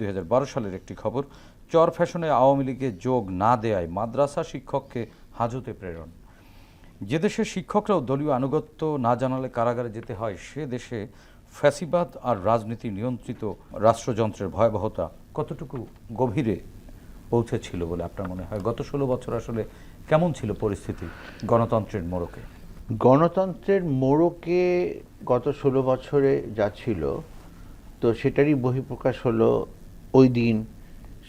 দুই হাজার বারো সালের একটি খবর, চর ফ্যাশনে আওয়ামী লীগে যোগ না দেয়ায় মাদ্রাসা শিক্ষককে হাজতে প্রেরণ। যে দেশের শিক্ষকরাও দলীয় আনুগত্য না জানালে কারাগারে যেতে হয়, সে দেশে ফ্যাসিবাদ আর রাজনীতি নিয়ন্ত্রিত রাষ্ট্রযন্ত্রের ভয়াবহতা কতটুকু গভীরে পৌঁছেছিল বলে আপনার মনে হয়? গত ষোলো বছর আসলে কেমন ছিল পরিস্থিতি গণতন্ত্রের মোড়কে? গণতন্ত্রের মোড়কে গত ষোলো বছরে যা ছিল, তো সেটারই বহিঃপ্রকাশ হলো ওই দিন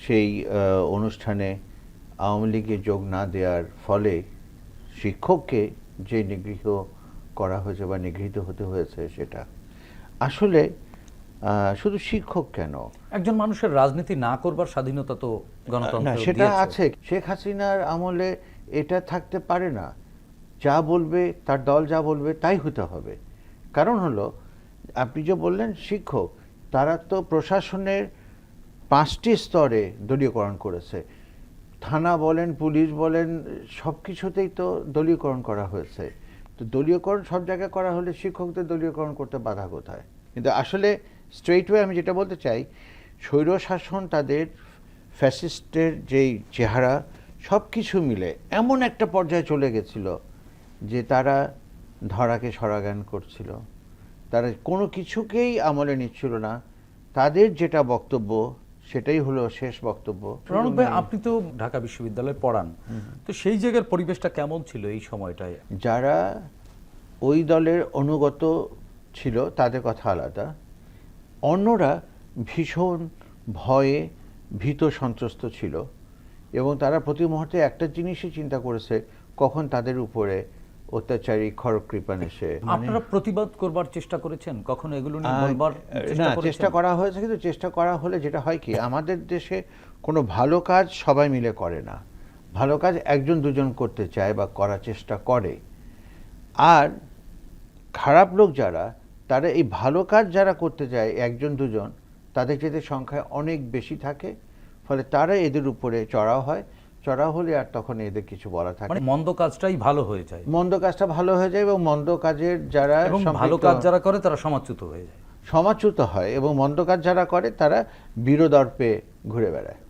সেই অনুষ্ঠানে আওয়ামী লীগে যোগ না দেওয়ার ফলে শিক্ষককে যে নিগৃহ করা হয়েছে বা নিগৃহীত হতে হয়েছে সেটা। আসলে শুধু শিক্ষক কেন? একজন মানুষের রাজনীতি না করবার স্বাধীনতা তো গণতন্ত্র সেটা আছে। শেখ হাসিনার আমলে এটা থাকতে পারে না। যা বলবে তার দল যা বলবে তাই হতে হবে। কারণ হলো আপনি যে বললেন শিক্ষক তারা তো প্রশাসনের পাঁচটি স্তরে দলীয়করণ করেছে। থানা বলেন, পুলিশ বলেন সব কিছুতেই তো দলীয়করণ করা হয়েছে। তো দলীয়করণ সব জায়গায় করা হলে শিক্ষকদের দলীয়করণ করতে বাধা কোথায়? কিন্তু আসলে স্ট্রেইট ওয়ে আমি যেটা বলতে চাই স্বৈর শাসন তাদের ফ্যাসিস্টের যেই চেহারা সব কিছু মিলে এমন একটা পর্যায়ে চলে গেছিল যে তারা ধরাকে সরাগান করছিল। তারা কোনো কিছুকেই আমলে নিচ্ছিল না। তাদের যেটা বক্তব্য সেটাই হলো শেষ বক্তব্য। রণক ভাই আপনি তো ঢাকা বিশ্ববিদ্যালয়ে পড়ান। তো সেই জায়গার পরিবেশটা কেমন ছিল এই সময়টায়? যারা ওই দলের অনুগত ছিল তাদের কথা আলাদা। অন্যরা ভীষণ ভয়ে ভীত সন্ত্রস্ত ছিল এবং তারা প্রতি মুহূর্তে একটা জিনিসই চিন্তা করেছে কখন তাদের উপরে অত্যাচারী খড়কৃপান এসে আপনারা প্রতিবাদ করবার চেষ্টা করেছেন? কখনো এগুলো নিয়ে বলবার না চেষ্টা করা হয়েছে কিন্তু চেষ্টা করা হলে যেটা হয় কি আমাদের দেশে কোনো ভালো কাজ সবাই মিলে করে না। ভালো কাজ একজন দুজন করতে চায় বা করার চেষ্টা করে। আর খারাপ লোক যারা তারা এই ভালো কাজ যারা করতে চায় একজন দুজন তাদের যাতে সংখ্যায় অনেক বেশি থাকে ফলে তারা এদের উপরে চড়াও হয়। চড়াও হলে আর তখন এদের কিছু বলা থাকে মানে মন্দ কাজটাই ভালো হয়ে যায়। মন্দ কাজটা ভালো হয়ে যায় এবং মন্দ কাজের যারা ভালো কাজ যারা করে তারা সমাচ্যুত হয়ে যায়। সমাচ্যুত হয় এবং মন্দ কাজ যারা করে তারা বিরোদর্পে ঘুরে বেড়ায়।